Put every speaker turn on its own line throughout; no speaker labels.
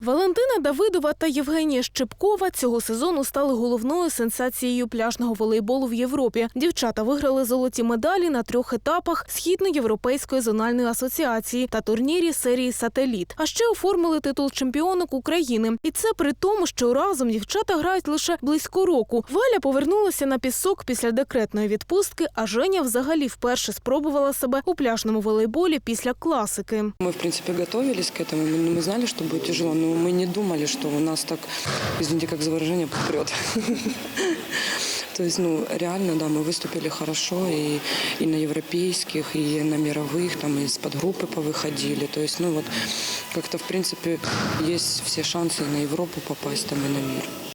Валентина Давидова та Євгенія Щепкова цього сезону стали головною сенсацією пляжного волейболу в Європі. Дівчата виграли золоті медалі на трьох етапах Східноєвропейської зональної асоціації та турнірі серії Сателіт. А ще оформили титул чемпіонок України. І це при тому, що разом дівчата грають лише близько року. Валя повернулася на пісок після декретної відпустки, а Женя взагалі вперше спробувала себе у пляжному волейболі після класики.
Мы, в принципе, готовились к этому. Мы, мы знали, что будет тяжело, но мы не думали, что у нас так, извините, как за выражение, попрет. То есть, ну, реально, да, мы выступили хорошо и, и на европейских, и на мировых, там, из подгруппы повыходили. То есть, ну, вот, как-то, в принципе, есть все шансы и на Европу попасть, там, и на мир.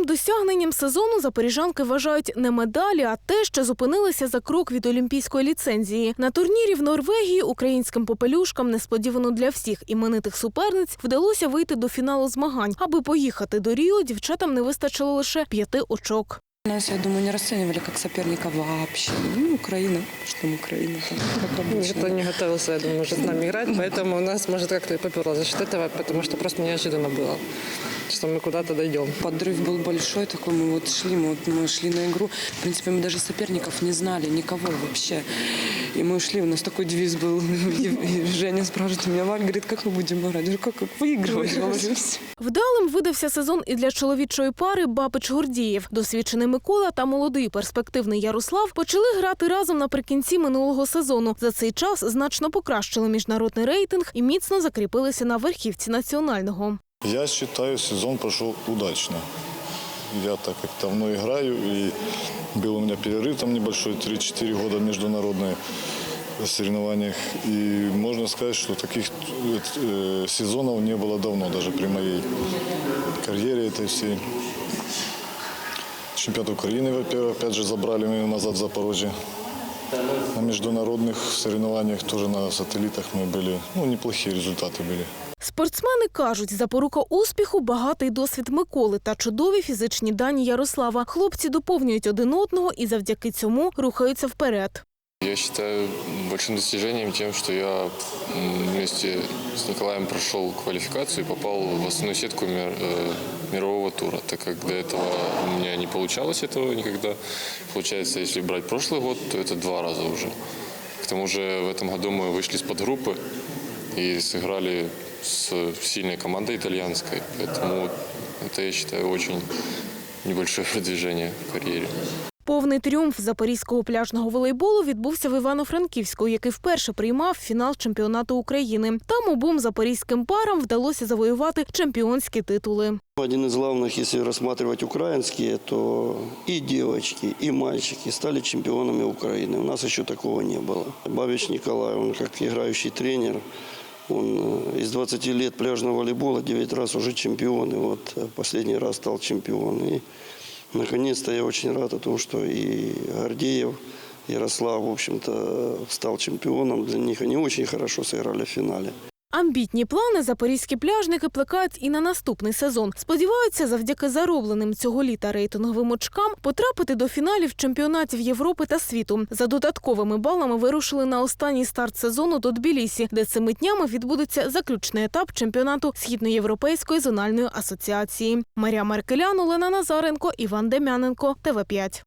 Головним досягненням сезону запоріжанки вважають не медалі, а те, що зупинилися за крок від олімпійської ліцензії. На турнірі в Норвегії українським попелюшкам несподівано для всіх іменитих суперниць вдалося вийти до фіналу змагань. Аби поїхати до Ріо, дівчатам не вистачило лише п'яти очок.
Нас, я думаю, не расценивали как соперника вообще. Ну, Украина, что там Украина, там, как обычно.
Никто не готовился, я думаю, уже с нами играть, поэтому у нас, может, как-то и поперло за счет этого, потому что просто неожиданно было, что мы куда-то дойдем.
Подрыв был большой такой, мы вот шли, мы, вот, мы шли на игру. В принципе, мы даже соперников не знали, никого вообще. И мы ушли, у нас такой девиз был. И и Женя спрашивает меня, Валь, говорит, как мы будем играть? Я говорю, как, как выигрывать? Говорю, «Всё».
Вдалим видався сезон і для чоловічої пари Бабич Гордієв. Досвідчений Микола та молодий перспективний Ярослав почали грати разом наприкінці минулого сезону. За цей час значно покращили міжнародний рейтинг і міцно закріпилися на верхівці національного.
Я считаю, сезон прошел удачно. Я так как давно играю, и был у меня перерыв там небольшой, 3-4 года в международных соревнованиях. И можно сказать, что таких э, сезонов не было давно, даже при моей карьере этой всей. Чемпионат Украины, во-первых, опять же забрали мы назад в Запорожье. На международных соревнованиях, тоже на сателлитах мы были, ну, неплохие результаты были.
Спортсмени кажуть, запорука успіху багатий досвід Миколи та чудові фізичні дані Ярослава. Хлопці доповнюють один одного і завдяки цьому рухаються вперед.
Я считаю большим достижением тем, что я м, вместе с Николаем прошел квалификацию и попал в основную сетку мир- э, мирового тура, так как до этого у меня не получалось этого никогда. Получается, если брать прошлый год, то это два раза уже. К тому же в этом году мы вышли с подгруппы и сыграли с сильной командой итальянской, поэтому это, я считаю, очень небольшое продвижение в карьере.
Повний тріумф запорізького пляжного волейболу відбувся в Івано-Франківську, який вперше приймав фінал чемпіонату України. Там обом запорізьким парам вдалося завоювати чемпіонські титули.
Один из главных, если рассматривать украинские, то и девочки, и мальчики стали чемпионами Украины. У нас еще такого не было. Бабич Николай, он как играющий тренер, он э, из 20 лет пляжного волейбола 9 раз уже чемпион. И вот э, последний раз стал чемпион. И наконец-то я очень рад о том, что и Гордеев, Ярослав, в общем-то, стал чемпионом. Для них они очень хорошо сыграли в финале.
Амбітні плани запорізькі пляжники плекають і на наступний сезон. Сподіваються, завдяки заробленим цього літа рейтинговим очкам потрапити до фіналів чемпіонатів Європи та світу. За додатковими балами вирушили на останній старт сезону до Тбілісі, де цими днями відбудеться заключний етап чемпіонату Східноєвропейської зональної асоціації. Марія Маркелян, Олена Назаренко, Іван Дем'яненко, ТВ 5